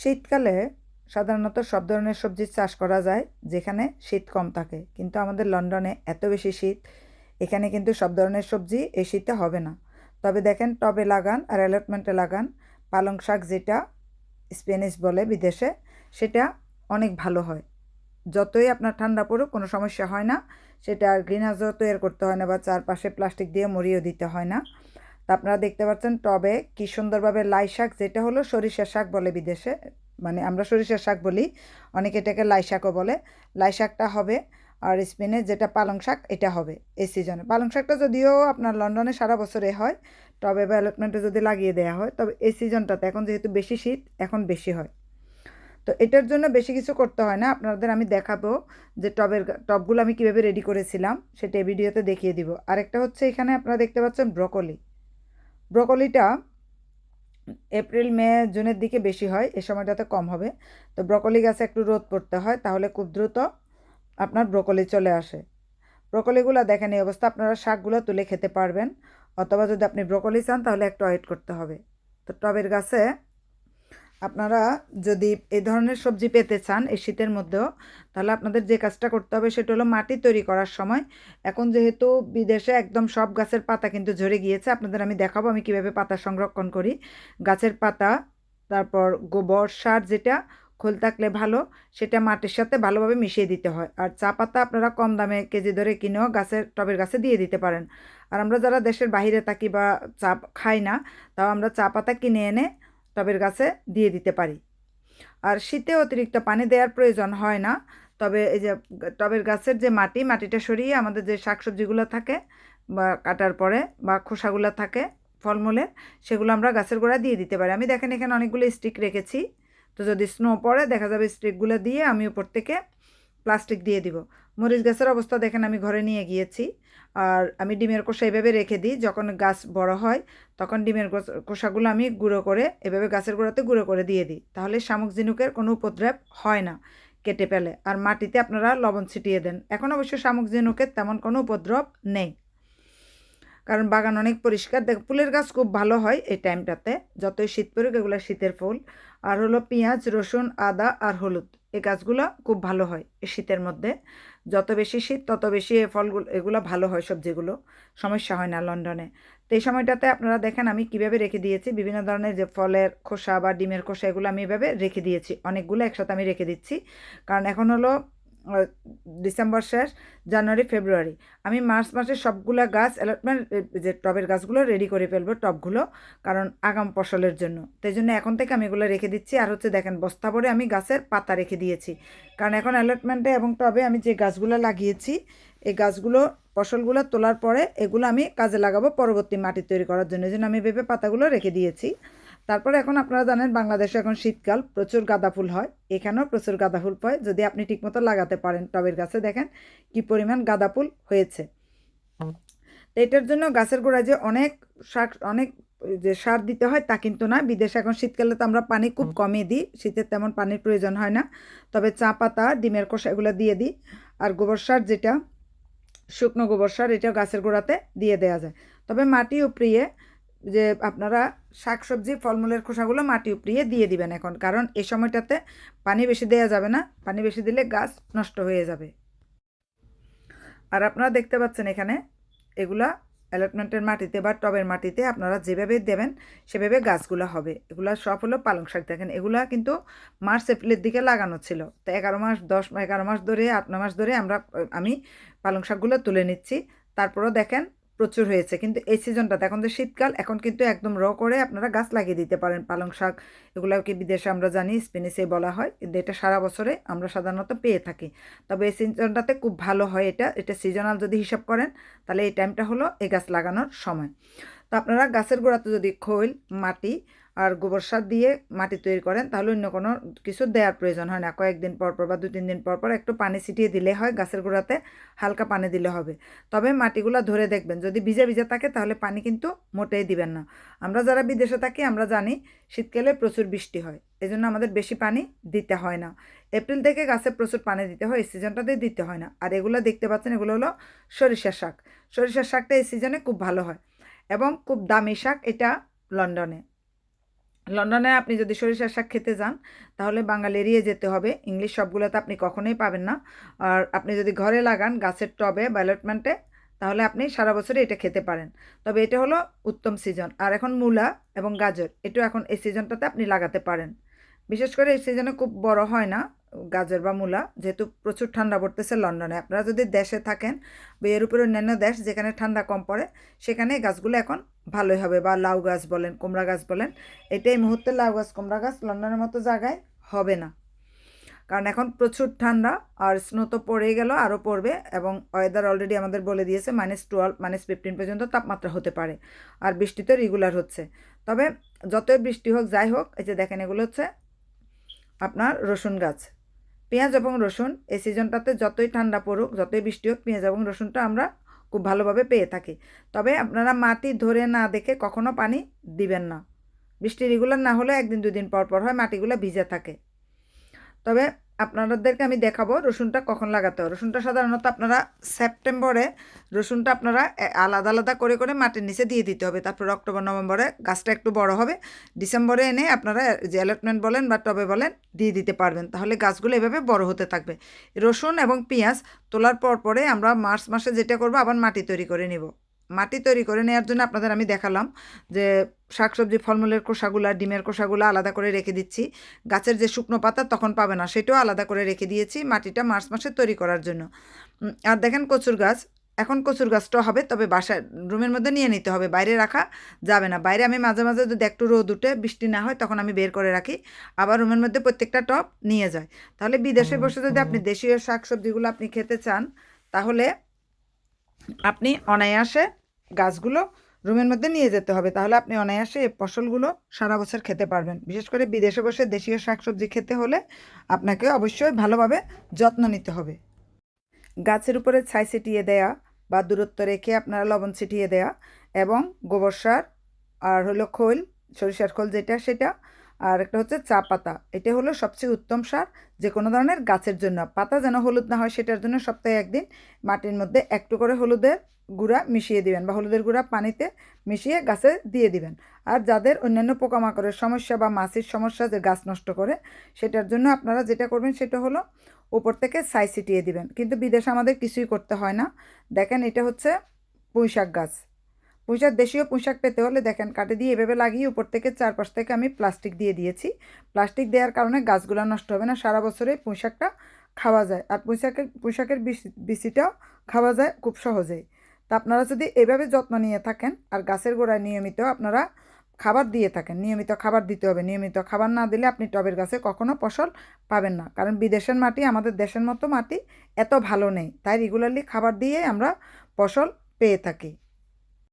শীতকালে সাধারণত সব ধরনের সবজির চাষ করা যায়, যেখানে শীত কম থাকে। কিন্তু আমাদের লন্ডনে এত বেশি শীত, এখানে কিন্তু সব ধরনের সবজি এই শীতে হবে না। তবে দেখেন, টবে লাগান আর অ্যালটমেন্টে লাগান, পালং শাক যেটা স্প্যানিশ বলে বিদেশে, সেটা অনেক ভালো হয়। যতই আপনার ঠান্ডা পড়ুক, কোনো সমস্যা হয় না। সেটা গ্রিন হাউসও তৈরি করতে হয় না বা চারপাশে প্লাস্টিক দিয়ে মরিয়েও দিতে হয় না। তা আপনারা দেখতে পাচ্ছেন, টবে কি সুন্দরভাবে লাই শাক, যেটা হলো সরিষার শাক বলে বিদেশে মানে আমরা সরিষার শাক বলি, অনেকে এটাকে লাই শাকও বলে। লাই শাকটা হবে আর স্পেনের যেটা পালং শাক, এটা হবে এই সিজনে পালং শাকটা যদিও আপনার লন্ডনে সারা বছরে হয়, টবে বা অ্যালটমেন্টে যদি লাগিয়ে দেওয়া হয়, তবে এই সিজনটাতে এখন যেহেতু বেশি শীত, এখন বেশি হয়। তো এটার জন্য বেশি কিছু করতে হয় না, আপনাদের আমি দেখাবো যে টবের টবগুলো আমি কীভাবে রেডি করেছিলাম, সেটা ভিডিওতে দেখিয়ে দিব। আরেকটা হচ্ছে এখানে আপনারা দেখতে পাচ্ছেন ব্রকলি। ব্রকলিটা এপ্রিল, মে, জুনের দিকে বেশি হয়, এ সময়টাতে কম হবে। তো ব্রকলি গাছে একটু রোদ পড়তে হয়, তাহলে খুব দ্রুত আপনার ব্রকলি চলে আসে। ব্রকলিগুলো দেখেন, এই অবস্থা আপনারা শাকগুলো তুলে খেতে পারবেন, অথবা যদি আপনি ব্রকলি চান, তাহলে একটু ওয়েট করতে হবে। তো টবের গাছে আপনারা যদি এই ধরনের সবজি পেতে চান এই শীতের মধ্যেও, তাহলে আপনাদের যে কাজটা করতে হবে সেটা হলো মাটি তৈরি করার সময়। এখন যেহেতু বিদেশে একদম সব গাছের পাতা কিন্তু ঝরে গিয়েছে, আপনাদের আমি দেখাবো আমি কীভাবে পাতা সংরক্ষণ করি। গাছের পাতা, তারপর গোবর সার যেটা, খোল থাকলে ভালো, সেটা মাটির সাথে ভালোভাবে মিশিয়ে দিতে হয়। আর চা পাতা আপনারা কম দামে কেজি ধরে কিনেও গাছের, টবের গাছে দিয়ে দিতে পারেন। আর আমরা যারা দেশের বাইরে থাকি বা চা খাই না, তাও আমরা চা পাতা কিনে এনে টবের গাছে দিয়ে দিতে পারি। আর শীতে অতিরিক্ত পানি দেওয়ার প্রয়োজন হয় না। তবে এই যে টবের গাছের যে মাটি, মাটিটা সরিয়ে আমাদের যে শাকসবজিগুলো থাকে বা কাটার পরে বা খোসাগুলো থাকে ফলমূলের সেগুলো আমরা গাছের গোড়া দিয়ে দিতে পারি। আমি দেখেন এখানে অনেকগুলো স্টিক রেখেছি। তো যদি স্নো পড়ে, দেখা যাবে স্টিকগুলো দিয়ে আমি উপর থেকে প্লাস্টিক দিয়ে দিব। মরিচ গাছের অবস্থা দেখেন আমি ঘরে নিয়ে গিয়েছি। আর আমি ডিমের কোষা এভাবে রেখে দিই, যখন গাছ বড় হয় তখন ডিমের কোষাগুলো আমি গুঁড়ো করে এভাবে গাছের গোড়াতে গুঁড়ো করে দিয়ে দিই। তাহলে শামুক ঝিনুকের কোনো উপদ্রব হয় না কেটে ফেলে। আর মাটিতে আপনারা লবণ ছিটিয়ে দেন। এখন অবশ্য শামুক ঝিনুকের তেমন কোনো উপদ্রব নেই। কারণ বাগান অনেক পরিষ্কার। দেখ, ফুলের গাছ খুব ভালো হয় এই টাইমটাতে। যতই শীত পড়ুক, এগুলো শীতের ফুল। আর হলো পেঁয়াজ, রসুন, আদা আর হলুদ এই গাছগুলো খুব ভালো হয় শীতের মধ্যে। যত বেশি শীত, তত বেশি এই ফলগুলো, এগুলো ভালো হয় সবজিগুলো। সমস্যা হয় না লন্ডনে। তো এই সময়টাতে আপনারা দেখেন আমি কীভাবে রেখে দিয়েছি। বিভিন্ন ধরনের যে ফলের খোসা বা ডিমের খোসা, এগুলো আমি এভাবে রেখে দিয়েছি। অনেকগুলো একসাথে আমি রেখে দিচ্ছি। কারণ এখন হলো ডিসেম্বর শেষ জানুয়ারি ফেব্রুয়ারি আমি মার্চ মাসে সবগুলো গাছ অ্যালটমেন্ট যে টবের গাছগুলো রেডি করে ফেলব টবগুলো, কারণ আগাম ফসলের জন্য। তাই জন্য এখন থেকে আমি এগুলো রেখে দিচ্ছি। আর হচ্ছে দেখেন, বস্তা ভরে আমি গাছের পাতা রেখে দিয়েছি। কারণ এখন অ্যালটমেন্টে এবং টবে আমি যে গাছগুলো লাগিয়েছি, এই গাছগুলো, ফসলগুলো তোলার পরে এগুলো আমি কাজে লাগাবো পরবর্তী মাটি তৈরি করার জন্য। এই জন্য আমি ভেবে পাতাগুলো রেখে দিয়েছি। তারপরে এখন আপনারা জানেন বাংলাদেশে এখন শীতকাল প্রচুর গাঁদা ফুল হয়। এখানেও প্রচুর গাঁদা ফুল পায় যদি আপনি ঠিকমতো লাগাতে পারেন টবের গাছে দেখেন কি পরিমাণ গাঁদা ফুল হয়েছে। তো এটার জন্য গাছের গোড়ায় যে অনেক শাক অনেক যে সার দিতে হয় তা কিন্তু না। বিদেশে এখন শীতকালে তো আমরা পানি খুব কমই দিই। শীতের তেমন পানির প্রয়োজন হয় না। তবে চা পাতা ডিমের কষা এগুলো দিয়ে দিই। আর গোবর সার যেটা শুকনো গোবর সার এটাও গাছের গোড়াতে দিয়ে দেওয়া যায়। তবে মাটি উপড়িয়ে যে আপনারা শাকসবজি, ফলমূলের খোসাগুলো মাটি উপড়িয়ে দিয়ে দিবেন এখন। কারণ এই সময়টাতে পানি বেশি দেওয়া যাবে না, পানি বেশি দিলে গাছ নষ্ট হয়ে যাবে। আর আপনারা দেখতে পাচ্ছেন এখানে, এগুলা অ্যালটমেন্টের মাটিতে বা টবের মাটিতে আপনারা যেভাবে দেবেন, সেভাবে গাছগুলো হবে। এগুলো সব হলো পালং শাক। দেখেন, এগুলা কিন্তু মার্চ, এপ্রিলের দিকে লাগানো ছিল। তো এগারো মাস, দশ, এগারো মাস ধরে, আট মাস ধরে আমরা, আমি পালং শাকগুলো তুলে নিচ্ছি। তারপরও দেখেন প্রচুর হয়েছে। কিন্তু এই সিজনটাতে এখন তো শীতকাল এখন কিন্তু একদম র করে আপনারা গাছ লাগিয়ে দিতে পারেন। পালং শাক এগুলোকে বিদেশে আমরা জানি স্পেনিসে বলা হয়। কিন্তু এটা সারা বছরে আমরা সাধারণত পেয়ে থাকি। তবে এই সিজনটাতে খুব ভালো হয় এটা। এটা সিজনাল যদি হিসাব করেন, তাহলে এই টাইমটা হলো এই গাছ লাগানোর সময়। তো আপনারা গাছের গোড়াতে যদি খৈল, মাটি আর গোবর সার দিয়ে মাটি তৈরি করেন, তাহলে অন্য কোনো কিছু দেওয়ার প্রয়োজন হয় না। কয়েকদিন পর পর বা দু, তিন দিন পর পর একটু পানি ছিটিয়ে দিলে হয়, গাছের গোড়াতে হালকা পানি দিলে হবে। তবে মাটিগুলো ধরে দেখবেন, যদি ভিজে ভিজে থাকে তাহলে পানি কিন্তু মোটেই দিবেন না। আমরা যারা বিদেশে থাকি, আমরা জানি শীতকালে প্রচুর বৃষ্টি হয় এই জন্য আমাদের বেশি পানি দিতে হয় না। এপ্রিল থেকে গাছে প্রচুর পানি দিতে হয়, এই সিজনটাতে দিতে হয় না। আর এগুলো দেখতে পাচ্ছেন, এগুলো হলো সরিষার শাক। সরিষার শাকটা এই সিজনে খুব ভালো হয় এবং খুব দামি শাক, এটা লন্ডনে। লন্ডনে আপনি যদি সরিষার শাক খেতে যান, তাহলে বাঙাল এড়িয়ে যেতে হবে। ইংলিশ সবগুলোতে আপনি কখনোই পাবেন না। আর আপনি যদি ঘরে লাগান গাছের টবে ব্যালটমেন্টে তাহলে আপনি সারা বছরে এটা খেতে পারেন। তবে এটা হলো উত্তম সিজন আর এখন মূলা এবং গাজর এটা এখন এই সিজনটাতে আপনি লাগাতে পারেন। বিশেষ করে এই সিজনে খুব বড় হয় না। গাজর বা মূলা, যেহেতু প্রচুর ঠান্ডা পড়তেছে লন্ডনে। আপনারা যদি দেশে থাকেন বা এর উপরে অন্যান্য দেশ যেখানে ঠান্ডা কম পড়ে, সেখানে গাছগুলো এখন ভালোই হবে। বা লাউ গাছ বলেন, কুমড়া গাছ বলেন, এটা এই মুহূর্তে লাউ গাছ, কুমড়া গাছ লন্ডনের মতো জায়গায় হবে না। কারণ এখন প্রচুর ঠান্ডা আর স্নো তো পড়েই গেল, আরও পড়বে এবং ওয়েদার অলরেডি আমাদের বলে দিয়েছে মাইনাস টুয়েলভ মাইনাস ফিফটিন পর্যন্ত তাপমাত্রা হতে পারে আর বৃষ্টি তো রেগুলার হচ্ছে। তবে যতই বৃষ্টি হোক, যাই হোক, এই যে দেখেন এগুলো হচ্ছে আপনার রসুন গাছ। পেঁয়াজ এবং রসুন, এই সিজনটাতে যতই ঠান্ডা পড়ুক, যতই বৃষ্টি হোক, পেঁয়াজ এবং রসুনটা আমরা খুব ভালোভাবে পেয়ে থাকি। তবে আপনারা মাটি ধরে না দেখে কখনও পানি দিবেন না। বৃষ্টি রেগুলার না হলে একদিন দুদিন পর পর হয়, মাটিগুলো ভিজে থাকে। তবে আপনাদেরকে আমি দেখাবো রসুনটা কখন লাগাতে হয় রসুনটা সাধারণত আপনারা সেপ্টেম্বরে রসুনটা আপনারা আলাদা আলাদা করে করে মাটির নিচে দিয়ে দিতে হবে। তারপর অক্টোবর, নভেম্বরে গাছটা একটু বড় হবে। ডিসেম্বরে এনে আপনারা যে অ্যালটমেন্ট বলেন বা টবে বলেন দিয়ে দিতে পারবেন। তাহলে গাছগুলো এভাবে বড় হতে থাকবে। রসুন এবং পেঁয়াজ তোলার পর পরে আমরা মার্চ মাসে যেটা করব আবার মাটি তৈরি করে নিব। মাটি তৈরি করে নেওয়ার জন্য আপনাদের আমি দেখালাম যে শাকসবজি ফলমূলের খোসাগুলা ডিমের খোসাগুলো আলাদা করে রেখে দিচ্ছি। গাছের যে শুকনো পাতা তখন পাবে না সেটাও আলাদা করে রেখে দিয়েছি মাটিটা মার্চ মাসে তৈরি করার জন্য। আর দেখেন কচুর গাছ এখন কচুর গাছটা হবে তবে বাসায় রুমের মধ্যে নিয়ে নিতে হবে বাইরে রাখা যাবে না। বাইরে আমি মাঝে মাঝে যদি একটু রোদ উঠে বৃষ্টি না হয় তখন আমি বের করে রাখি আবার রুমের মধ্যে প্রত্যেকটা টপ নিয়ে যায়। তাহলে বিদেশে বসে যদি আপনি দেশীয় শাকসবজিগুলো আপনি খেতে চান তাহলে আপনি অনায়াসে গাছগুলো রুমের মধ্যে নিয়ে যেতে হবে। তাহলে আপনি অনায়াসে এই ফসলগুলো সারা বছর খেতে পারবেন। বিশেষ করে বিদেশে বসে দেশীয় শাকসবজি খেতে হলে আপনাকে অবশ্যই ভালোভাবে যত্ন নিতে হবে। গাছের উপরে ছাই ছিটিয়ে দেয়া বা দূরত্ব রেখে আপনারা লবণ ছিটিয়ে দেয়া এবং গোবর সার আর হলো খোল, সরিষার খোল যেটা সেটা আর একটা হচ্ছে চা পাতা। এটা হলো সবচেয়ে উত্তম সার যে কোনো ধরনের গাছের জন্য। পাতা যেন হলুদ না হয় সেটার জন্য সপ্তাহে একদিন মাটির মধ্যে একটু করে হলুদের গুঁড়া মিশিয়ে দিবেন বা হলুদের গুঁড়া পানিতে মিশিয়ে গাছে দিয়ে দিবেন। আর যাদের অন্যান্য পোকামাকড়ের সমস্যা বা মাছির সমস্যা যে গাছ নষ্ট করে, সেটার জন্য আপনারা যেটা করবেন সেটা হলো উপর থেকে ছাই ছিটিয়ে দিবেন। কিন্তু বিদেশে আমাদের কিছুই করতে হয় না। দেখেন এটা হচ্ছে পুঁইশাক গাছ। পুঁইশাক, দেশীয় পুঁইশাক পেতে হলে দেখেন কাটে দিয়ে এভাবে লাগিয়ে উপর থেকে চারপাশ থেকে আমি প্লাস্টিক দিয়ে দিয়েছি। প্লাস্টিক দেওয়ার কারণে গাছগুলো নষ্ট হবে না, সারা বছরে পুঁইশাকটা খাওয়া যায়। আর পুঁইশাকের পুঁইশাকের বিচি- বিচিটাও খাওয়া যায় খুব সহজেই। তা আপনারা যদি এভাবে যত্ন নিয়ে থাকেন, আর গাছের গোড়ায় নিয়মিত আপনারা খাবার দিয়ে থাকেন, নিয়মিত খাবার দিতে হবে, নিয়মিত খাবার না দিলে আপনি টবের গাছে কখনো ফসল পাবেন না। কারণ বিদেশের মাটি, আমাদের দেশের মতো মাটি এত ভালো নেই, তাই রেগুলারলি খাবার দিয়ে আমরা ফসল পেয়ে থাকি।